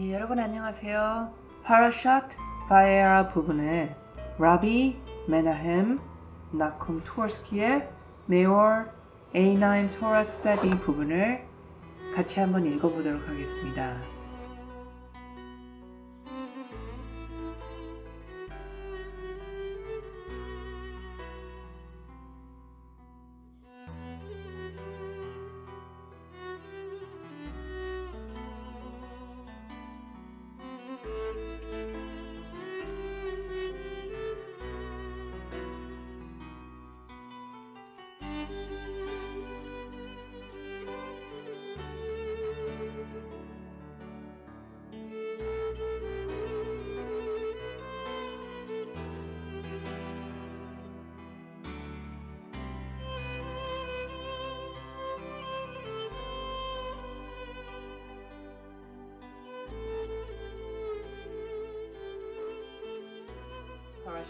예, 여러분 안녕하세요. 파라샷 바에라 부분에 라비 메나햄 나콤 투어스키의 메올 A9 토라 스타디 부분을 같이 한번 읽어보도록 하겠습니다.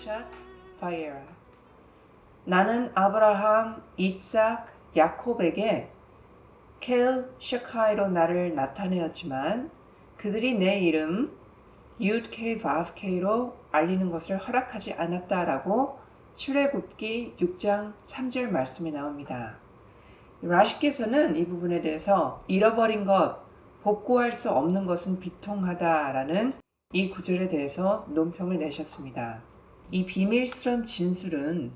파라샷 바에라 나는 아브라함, 이삭, 야콥에게 켈 셰카이로 나를 나타내었지만 그들이 내 이름 유드케 바브케로 알리는 것을 허락하지 않았다라고 출애굽기 6장 3절 말씀이 나옵니다. 라시께서는 이 부분에 대해서 잃어버린 것, 복구할 수 없는 것은 비통하다라는 이 구절에 대해서 논평을 내셨습니다. 이 비밀스런 진술은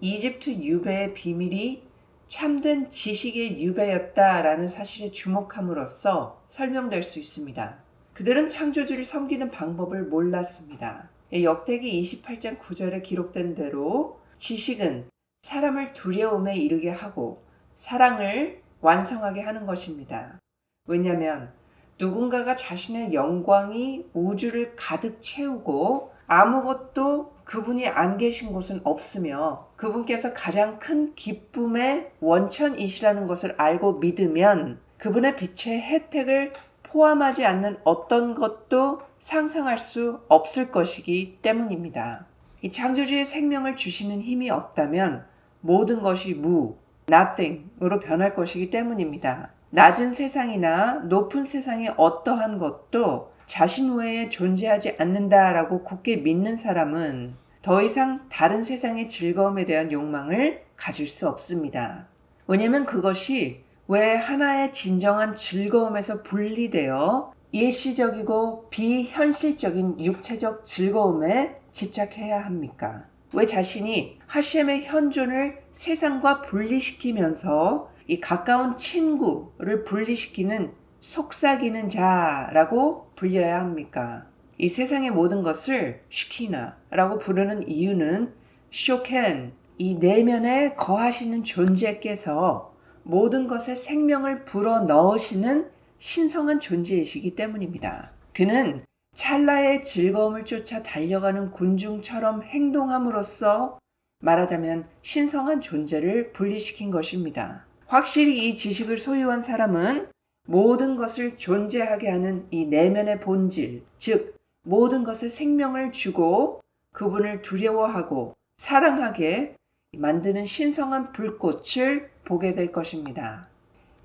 이집트 유배의 비밀이 참된 지식의 유배였다라는 사실에 주목함으로써 설명될 수 있습니다. 그들은 창조주를 섬기는 방법을 몰랐습니다. 역대기 28장 9절에 기록된 대로 지식은 사람을 두려움에 이르게 하고 사랑을 완성하게 하는 것입니다. 왜냐하면 누군가가 자신의 영광이 우주를 가득 채우고 아무것도 그분이 안 계신 곳은 없으며 그분께서 가장 큰 기쁨의 원천이시라는 것을 알고 믿으면 그분의 빛의 혜택을 포함하지 않는 어떤 것도 상상할 수 없을 것이기 때문입니다. 이 창조주의 생명을 주시는 힘이 없다면 모든 것이 무, nothing으로 변할 것이기 때문입니다. 낮은 세상이나 높은 세상의 어떠한 것도 자신 외에 존재하지 않는다라고 굳게 믿는 사람은 더 이상 다른 세상의 즐거움에 대한 욕망을 가질 수 없습니다. 왜냐면 그것이 왜 하나의 진정한 즐거움에서 분리되어 일시적이고 비현실적인 육체적 즐거움에 집착해야 합니까? 왜 자신이 하셴의 현존을 세상과 분리시키면서 이 가까운 친구를 분리시키는 속삭이는 자라고 불려야 합니까? 이 세상의 모든 것을 슈키나라고 부르는 이유는 쇼켄, 이 내면에 거하시는 존재께서 모든 것에 생명을 불어 넣으시는 신성한 존재이시기 때문입니다. 그는 찰나의 즐거움을 쫓아 달려가는 군중처럼 행동함으로써 말하자면 신성한 존재를 분리시킨 것입니다. 확실히 이 지식을 소유한 사람은 모든 것을 존재하게 하는 이 내면의 본질, 즉, 모든 것에 생명을 주고 그분을 두려워하고 사랑하게 만드는 신성한 불꽃을 보게 될 것입니다.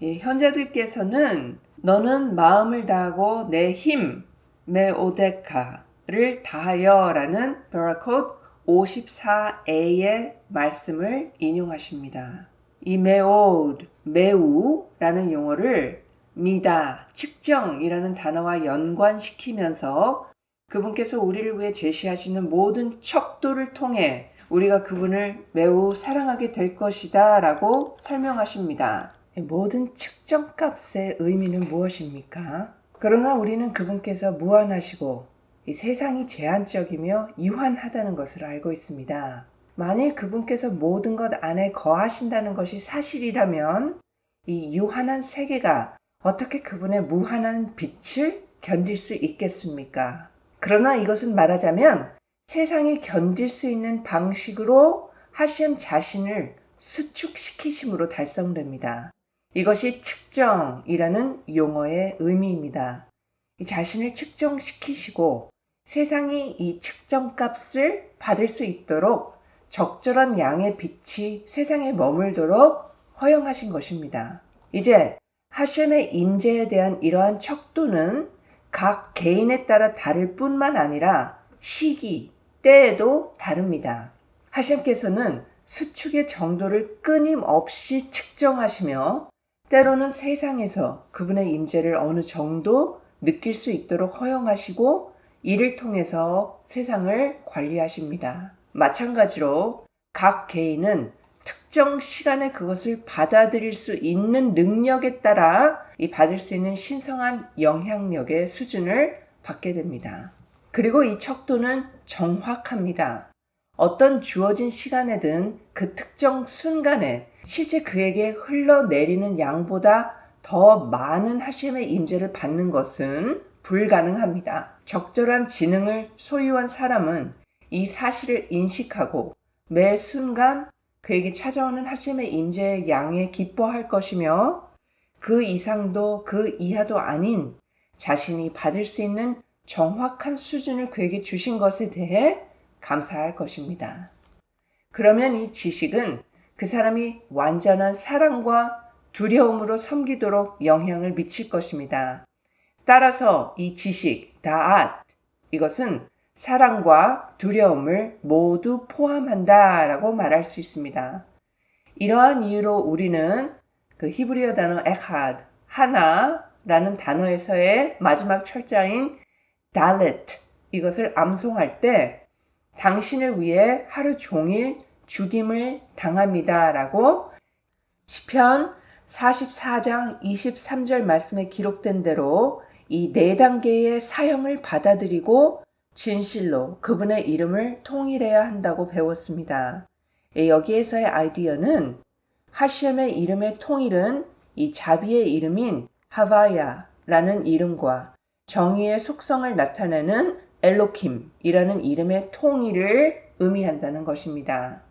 예, 현자들께서는 너는 마음을 다하고 내 힘, 메오데카를 다하여 라는 베라콧 54a의 말씀을 인용하십니다. 이 메오드, 매우라는 용어를 미다, 측정이라는 단어와 연관시키면서 그분께서 우리를 위해 제시하시는 모든 척도를 통해 우리가 그분을 매우 사랑하게 될 것이다 라고 설명하십니다. 모든 측정값의 의미는 무엇입니까? 그러나 우리는 그분께서 무한하시고 이 세상이 제한적이며 유한하다는 것을 알고 있습니다. 만일 그분께서 모든 것 안에 거하신다는 것이 사실이라면 이 유한한 세계가 어떻게 그분의 무한한 빛을 견딜 수 있겠습니까? 그러나 이것은 말하자면 세상이 견딜 수 있는 방식으로 하시엠 자신을 수축시키심으로 달성됩니다. 이것이 측정이라는 용어의 의미입니다. 자신을 측정시키시고 세상이 이 측정값을 받을 수 있도록 적절한 양의 빛이 세상에 머물도록 허용하신 것입니다. 이제 하셴의 임재에 대한 이러한 척도는 각 개인에 따라 다를 뿐만 아니라 시기, 때에도 다릅니다. 하심께서는 수축의 정도를 끊임없이 측정하시며 때로는 세상에서 그분의 임재를 어느 정도 느낄 수 있도록 허용하시고 이를 통해서 세상을 관리하십니다. 마찬가지로 각 개인은 특정 시간에 그것을 받아들일 수 있는 능력에 따라 이 받을 수 있는 신성한 영향력의 수준을 받게 됩니다. 그리고 이 척도는 정확합니다. 어떤 주어진 시간에든 그 특정 순간에 실제 그에게 흘러내리는 양보다 더 많은 하심의 임재를 받는 것은 불가능합니다. 적절한 지능을 소유한 사람은 이 사실을 인식하고 매 순간 그에게 찾아오는 하심의 임재의 양에 기뻐할 것이며 그 이상도 그 이하도 아닌 자신이 받을 수 있는 정확한 수준을 그에게 주신 것에 대해 감사할 것입니다. 그러면 이 지식은 그 사람이 완전한 사랑과 두려움으로 섬기도록 영향을 미칠 것입니다. 따라서 이 지식, 다앗, 이것은 사랑과 두려움을 모두 포함한다 라고 말할 수 있습니다. 이러한 이유로 우리는 그 히브리어 단어 에하드, 하나라는 단어에서의 마지막 철자인 달렛, 이것을 암송할 때 당신을 위해 하루 종일 죽임을 당합니다 라고 시편 44장 23절 말씀에 기록된 대로 이 네 단계의 사형을 받아들이고 진실로 그분의 이름을 통일해야 한다고 배웠습니다. 예, 여기에서의 아이디어는 하시엠의 이름의 통일은 이 자비의 이름인 하바야라는 이름과 정의의 속성을 나타내는 엘로킴이라는 이름의 통일을 의미한다는 것입니다.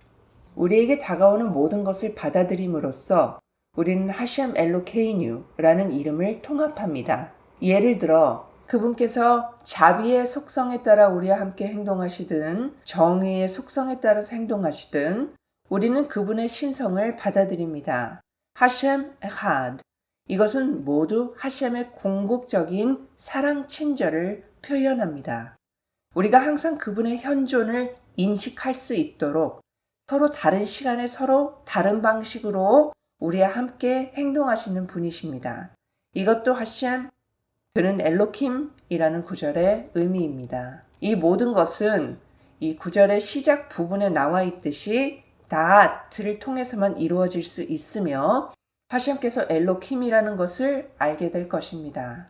우리에게 다가오는 모든 것을 받아들임으로써 우리는 하셴 엘로케이뉴라는 이름을 통합합니다. 예를 들어 그분께서 자비의 속성에 따라 우리와 함께 행동하시든 정의의 속성에 따라서 행동하시든 우리는 그분의 신성을 받아들입니다. 하셴 에하드 이것은 모두 하셴의 궁극적인 사랑 친절을 표현합니다. 우리가 항상 그분의 현존을 인식할 수 있도록 서로 다른 시간에 서로 다른 방식으로 우리와 함께 행동하시는 분이십니다. 이것도 하셴 그는 엘로킴이라는 구절의 의미입니다. 이 모든 것은 이 구절의 시작 부분에 나와 있듯이 다트를 통해서만 이루어질 수 있으며 하셴께서 엘로킴이라는 것을 알게 될 것입니다.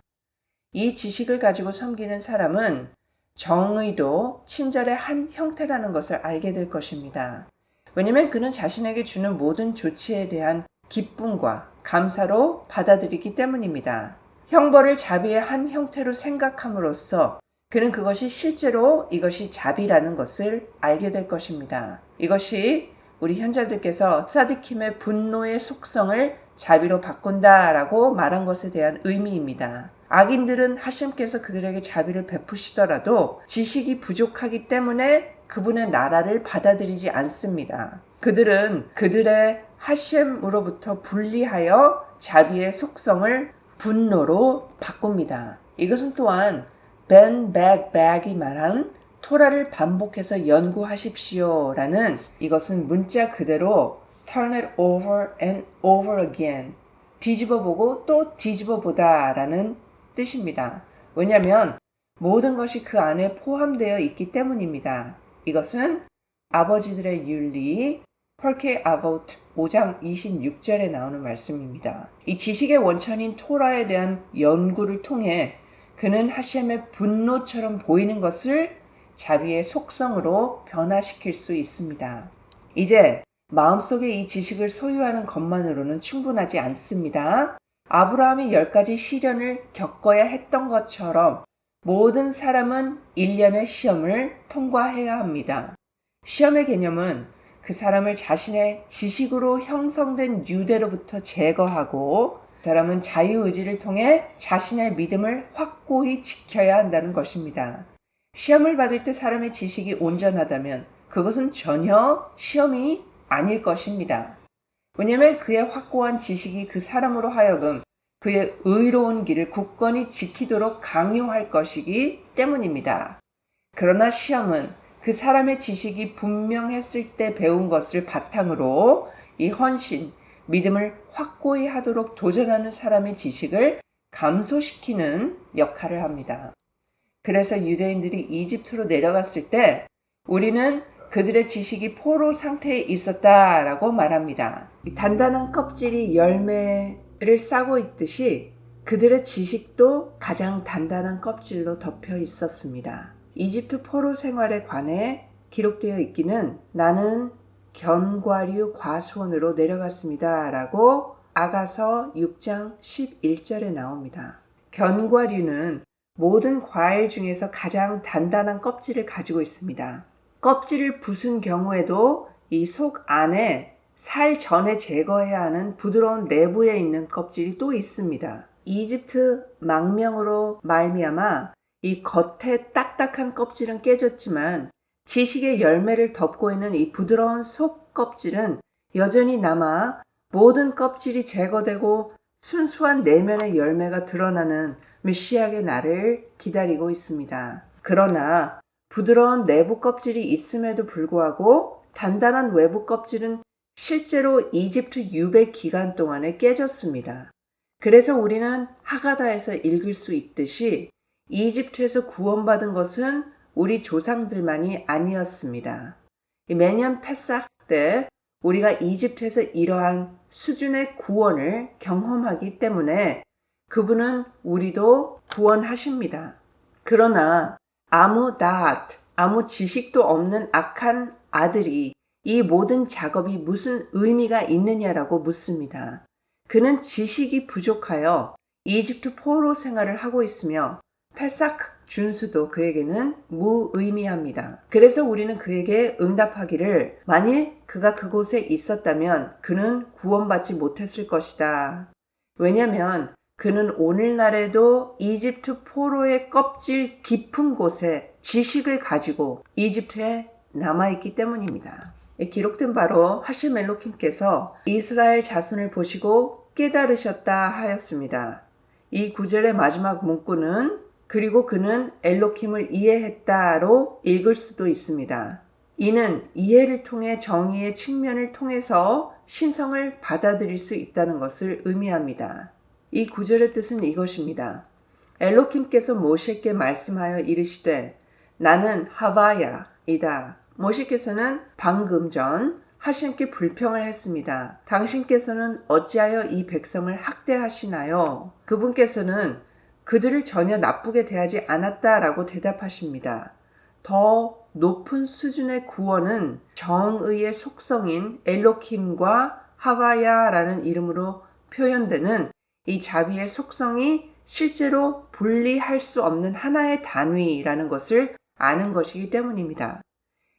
이 지식을 가지고 섬기는 사람은 정의도 친절의 한 형태라는 것을 알게 될 것입니다. 왜냐하면 그는 자신에게 주는 모든 조치에 대한 기쁨과 감사로 받아들이기 때문입니다. 형벌을 자비의 한 형태로 생각함으로써 그는 그것이 실제로 이것이 자비라는 것을 알게 될 것입니다. 이것이 우리 현자들께서 사디킴의 분노의 속성을 자비로 바꾼다라고 말한 것에 대한 의미입니다. 악인들은 하심께서 그들에게 자비를 베푸시더라도 지식이 부족하기 때문에 그분의 나라를 받아들이지 않습니다. 그들은 그들의 하심으로부터 분리하여 자비의 속성을 분노로 바꿉니다. 이것은 또한 벤백 백이 말한 토라를 반복해서 연구하십시오 라는 이것은 문자 그대로 turn it over and over again 뒤집어 보고 또 뒤집어 보다 라는 뜻입니다. 왜냐하면 모든 것이 그 안에 포함되어 있기 때문입니다. 이것은 아버지들의 윤리 펄케 아보트 5장 26절에 나오는 말씀입니다. 이 지식의 원천인 토라에 대한 연구를 통해 그는 하셴의 분노처럼 보이는 것을 자비의 속성으로 변화시킬 수 있습니다. 이제 마음속에 이 지식을 소유하는 것만으로는 충분하지 않습니다. 아브라함이 열 가지 시련을 겪어야 했던 것처럼 모든 사람은 1년의 시험을 통과해야 합니다. 시험의 개념은 그 사람을 자신의 지식으로 형성된 유대로부터 제거하고 그 사람은 자유의지를 통해 자신의 믿음을 확고히 지켜야 한다는 것입니다. 시험을 받을 때 사람의 지식이 온전하다면 그것은 전혀 시험이 아닐 것입니다. 왜냐하면 그의 확고한 지식이 그 사람으로 하여금 그의 의로운 길을 굳건히 지키도록 강요할 것이기 때문입니다. 그러나 시험은 그 사람의 지식이 분명했을 때 배운 것을 바탕으로 이 헌신, 믿음을 확고히 하도록 도전하는 사람의 지식을 감소시키는 역할을 합니다. 그래서 유대인들이 이집트로 내려갔을 때 우리는 그들의 지식이 포로 상태에 있었다라고 말합니다. 단단한 껍질이 열매를 싸고 있듯이 그들의 지식도 가장 단단한 껍질로 덮여 있었습니다. 이집트 포로 생활에 관해 기록되어 있기는 나는 견과류 과수원으로 내려갔습니다. 라고 아가서 6장 11절에 나옵니다. 견과류는 모든 과일 중에서 가장 단단한 껍질을 가지고 있습니다. 껍질을 부순 경우에도 이 속 안에 살 전에 제거해야 하는 부드러운 내부에 있는 껍질이 또 있습니다. 이집트 망명으로 말미암아 이 겉에 딱딱한 껍질은 깨졌지만 지식의 열매를 덮고 있는 이 부드러운 속 껍질은 여전히 남아 모든 껍질이 제거되고 순수한 내면의 열매가 드러나는 메시아의 날을 기다리고 있습니다. 그러나 부드러운 내부 껍질이 있음에도 불구하고 단단한 외부 껍질은 실제로 이집트 유배 기간 동안에 깨졌습니다. 그래서 우리는 하가다에서 읽을 수 있듯이 이집트에서 구원받은 것은 우리 조상들만이 아니었습니다. 매년 패삭 때 우리가 이집트에서 이러한 수준의 구원을 경험하기 때문에 그분은 우리도 구원하십니다. 그러나 아무 닷, 아무 지식도 없는 악한 아들이 이 모든 작업이 무슨 의미가 있느냐라고 묻습니다. 그는 지식이 부족하여 이집트 포로 생활을 하고 있으며 패삭 준수도 그에게는 무의미합니다. 그래서 우리는 그에게 응답하기를 만일 그가 그곳에 있었다면 그는 구원받지 못했을 것이다. 왜냐하면 그는 오늘날에도 이집트 포로의 껍질 깊은 곳에 지식을 가지고 이집트에 남아있기 때문입니다. 기록된 바로 하실 멜로킴께서 이스라엘 자손을 보시고 깨달으셨다 하였습니다. 이 구절의 마지막 문구는 그리고 그는 엘로킴을 이해했다로 읽을 수도 있습니다. 이는 이해를 통해 정의의 측면을 통해서 신성을 받아들일 수 있다는 것을 의미합니다. 이 구절의 뜻은 이것입니다. 엘로킴께서 모세께 말씀하여 이르시되 나는 하바야이다. 모세께서는 방금 전 하신께 불평을 했습니다. 당신께서는 어찌하여 이 백성을 학대하시나요? 그분께서는 그들을 전혀 나쁘게 대하지 않았다라고 대답하십니다. 더 높은 수준의 구원은 정의의 속성인 엘로킴과 하와야라는 이름으로 표현되는 이 자비의 속성이 실제로 분리할 수 없는 하나의 단위라는 것을 아는 것이기 때문입니다.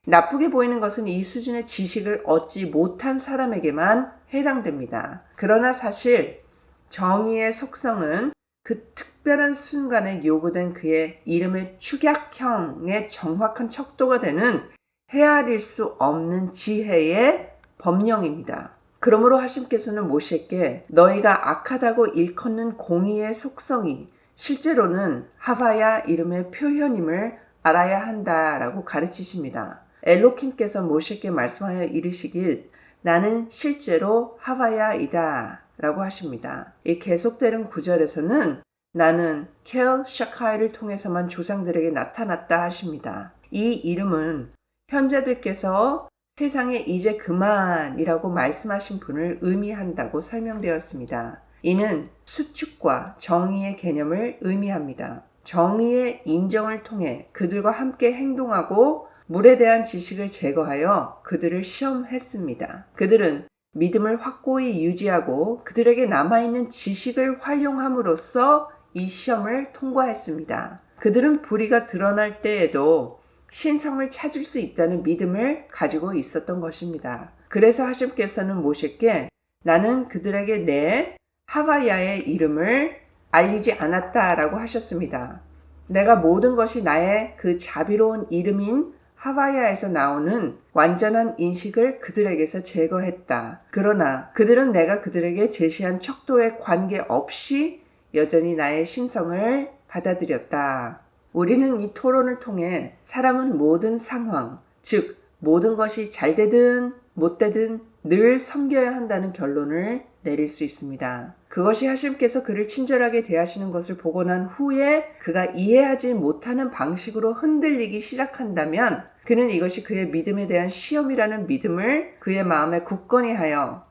나쁘게 보이는 것은 이 수준의 지식을 얻지 못한 사람에게만 해당됩니다. 그러나 사실 정의의 속성은 그 특별한 순간에 요구된 그의 이름의 축약형의 정확한 척도가 되는 헤아릴 수 없는 지혜의 법령입니다. 그러므로 하심께서는 모세께 너희가 악하다고 일컫는 공의의 속성이 실제로는 하바야 이름의 표현임을 알아야 한다라고 가르치십니다. 엘로킴께서 모세께 말씀하여 이르시길 나는 실제로 하바야이다 라고 하십니다. 이 계속되는 구절에서는 나는 켈 샤카이를 통해서만 조상들에게 나타났다 하십니다. 이 이름은 현자들께서 세상에 이제 그만이라고 말씀하신 분을 의미한다고 설명되었습니다. 이는 수축과 정의의 개념을 의미합니다. 정의의 인정을 통해 그들과 함께 행동하고 물에 대한 지식을 제거하여 그들을 시험했습니다. 그들은 믿음을 확고히 유지하고 그들에게 남아있는 지식을 활용함으로써 이 시험을 통과했습니다. 그들은 불의가 드러날 때에도 신성을 찾을 수 있다는 믿음을 가지고 있었던 것입니다. 그래서 하심께서는 모세께 나는 그들에게 내 하와야의 이름을 알리지 않았다라고 하셨습니다. 내가 모든 것이 나의 그 자비로운 이름인 하와이아에서 나오는 완전한 인식을 그들에게서 제거했다. 그러나 그들은 내가 그들에게 제시한 척도에 관계없이 여전히 나의 신성을 받아들였다. 우리는 이 토론을 통해 사람은 모든 상황, 즉 모든 것이 잘 되든 못 되든 늘 섬겨야 한다는 결론을 내릴 수 있습니다. 그것이 하심께서 그를 친절하게 대하시는 것을 보고 난 후에 그가 이해하지 못하는 방식으로 흔들리기 시작한다면 그는 이것이 그의 믿음에 대한 시험이라는 믿음을 그의 마음에 굳건히 하여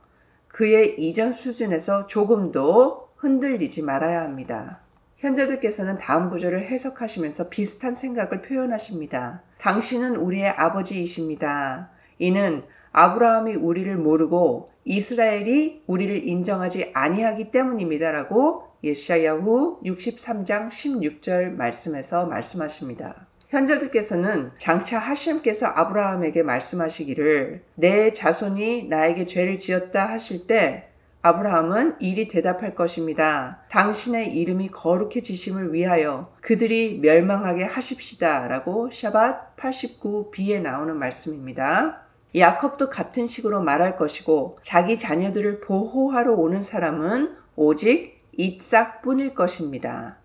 그의 이전 수준에서 조금도 흔들리지 말아야 합니다. 현자들께서는 다음 구절을 해석하시면서 비슷한 생각을 표현하십니다. 당신은 우리의 아버지이십니다. 이는 아브라함이 우리를 모르고 이스라엘이 우리를 인정하지 아니하기 때문입니다라고 예시야후 63장 16절 말씀에서 말씀하십니다. 현자들께서는 장차 하심께서 아브라함에게 말씀하시기를 내 자손이 나에게 죄를 지었다 하실 때 아브라함은 이리 대답할 것입니다. 당신의 이름이 거룩해지심을 위하여 그들이 멸망하게 하십시다. 라고 샤밧 89b에 나오는 말씀입니다. 야컵도 같은 식으로 말할 것이고 자기 자녀들을 보호하러 오는 사람은 오직 이싹뿐일 것입니다.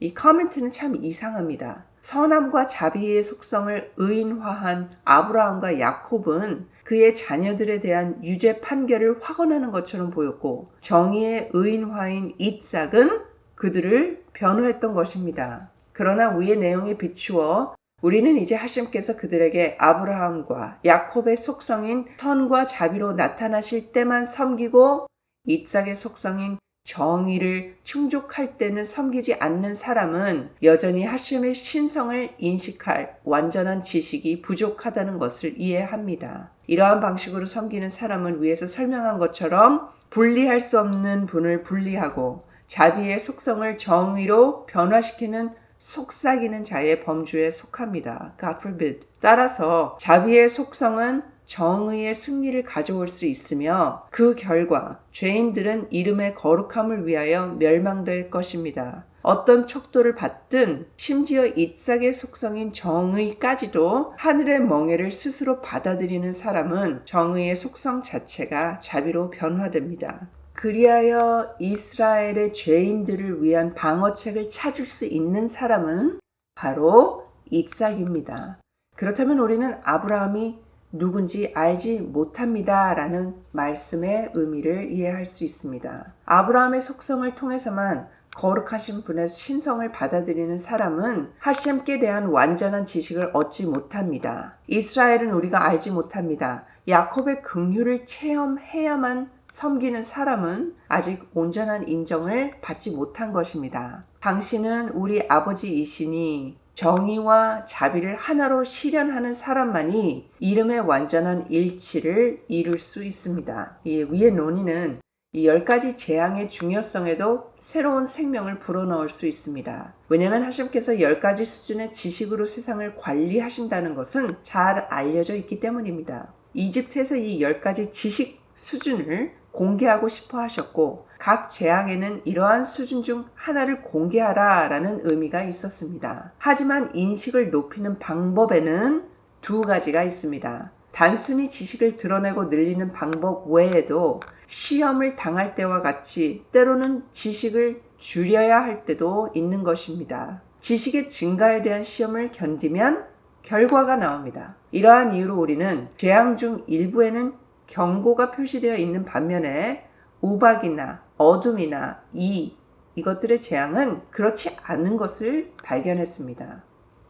이 커멘트는 참 이상합니다. 선함과 자비의 속성을 의인화한 아브라함과 야콥은 그의 자녀들에 대한 유죄 판결을 확언하는 것처럼 보였고 정의의 의인화인 이싹은 그들을 변호했던 것입니다. 그러나 위의 내용에 비추어 우리는 이제 하심께서 그들에게 아브라함과 야콥의 속성인 선과 자비로 나타나실 때만 섬기고 이삭의 속성인 정의를 충족할 때는 섬기지 않는 사람은 여전히 하심의 신성을 인식할 완전한 지식이 부족하다는 것을 이해합니다. 이러한 방식으로 섬기는 사람은 위에서 설명한 것처럼 분리할 수 없는 분을 분리하고 자비의 속성을 정의로 변화시키는 속삭이는 자의 범주에 속합니다. God forbid. 따라서 자비의 속성은 정의의 승리를 가져올 수 있으며 그 결과 죄인들은 이름의 거룩함을 위하여 멸망될 것입니다. 어떤 척도를 받든 심지어 이삭의 속성인 정의까지도 하늘의 멍해를 스스로 받아들이는 사람은 정의의 속성 자체가 자비로 변화됩니다. 그리하여 이스라엘의 죄인들을 위한 방어책을 찾을 수 있는 사람은 바로 이삭입니다. 그렇다면 우리는 아브라함이 누군지 알지 못합니다. 라는 말씀의 의미를 이해할 수 있습니다. 아브라함의 속성을 통해서만 거룩하신 분의 신성을 받아들이는 사람은 하심께 대한 완전한 지식을 얻지 못합니다. 이스라엘은 우리가 알지 못합니다. 야곱의 긍휼을 체험해야만 섬기는 사람은 아직 온전한 인정을 받지 못한 것입니다. 당신은 우리 아버지이시니 정의와 자비를 하나로 실현하는 사람만이 이름의 완전한 일치를 이룰 수 있습니다. 이 위의 논의는 이 열 가지 재앙의 중요성에도 새로운 생명을 불어넣을 수 있습니다. 왜냐하면 하심께서 열 가지 수준의 지식으로 세상을 관리하신다는 것은 잘 알려져 있기 때문입니다. 이집트에서 이 열 가지 지식 수준을 공개하고 싶어 하셨고 각 재앙에는 이러한 수준 중 하나를 공개하라 라는 의미가 있었습니다. 하지만 인식을 높이는 방법에는 두 가지가 있습니다. 단순히 지식을 드러내고 늘리는 방법 외에도 시험을 당할 때와 같이 때로는 지식을 줄여야 할 때도 있는 것입니다. 지식의 증가에 대한 시험을 견디면 결과가 나옵니다. 이러한 이유로 우리는 재앙 중 일부에는 경고가 표시되어 있는 반면에 우박이나 어둠이나 이 이것들의 재앙은 그렇지 않은 것을 발견했습니다.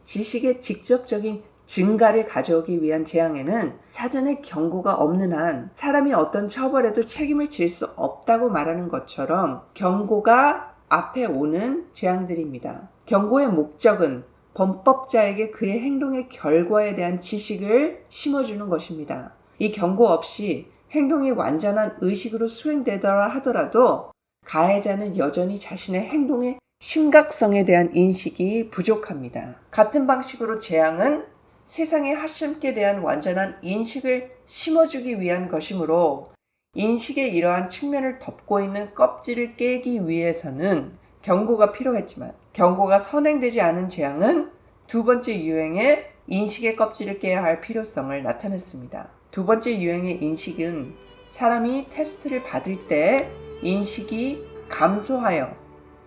지식의 직접적인 증가를 가져오기 위한 재앙에는 사전에 경고가 없는 한 사람이 어떤 처벌에도 책임을 질 수 없다고 말하는 것처럼 경고가 앞에 오는 재앙들입니다. 경고의 목적은 범법자에게 그의 행동의 결과에 대한 지식을 심어주는 것입니다. 이 경고 없이 행동이 완전한 의식으로 수행되더라 하더라도 가해자는 여전히 자신의 행동의 심각성에 대한 인식이 부족합니다. 같은 방식으로 재앙은 세상의 하심께 대한 완전한 인식을 심어주기 위한 것이므로 인식의 이러한 측면을 덮고 있는 껍질을 깨기 위해서는 경고가 필요했지만 경고가 선행되지 않은 재앙은 두 번째 유행의 인식의 껍질을 깨야 할 필요성을 나타냈습니다. 두 번째 유형의 인식은 사람이 테스트를 받을 때 인식이 감소하여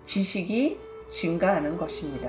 지식이 증가하는 것입니다.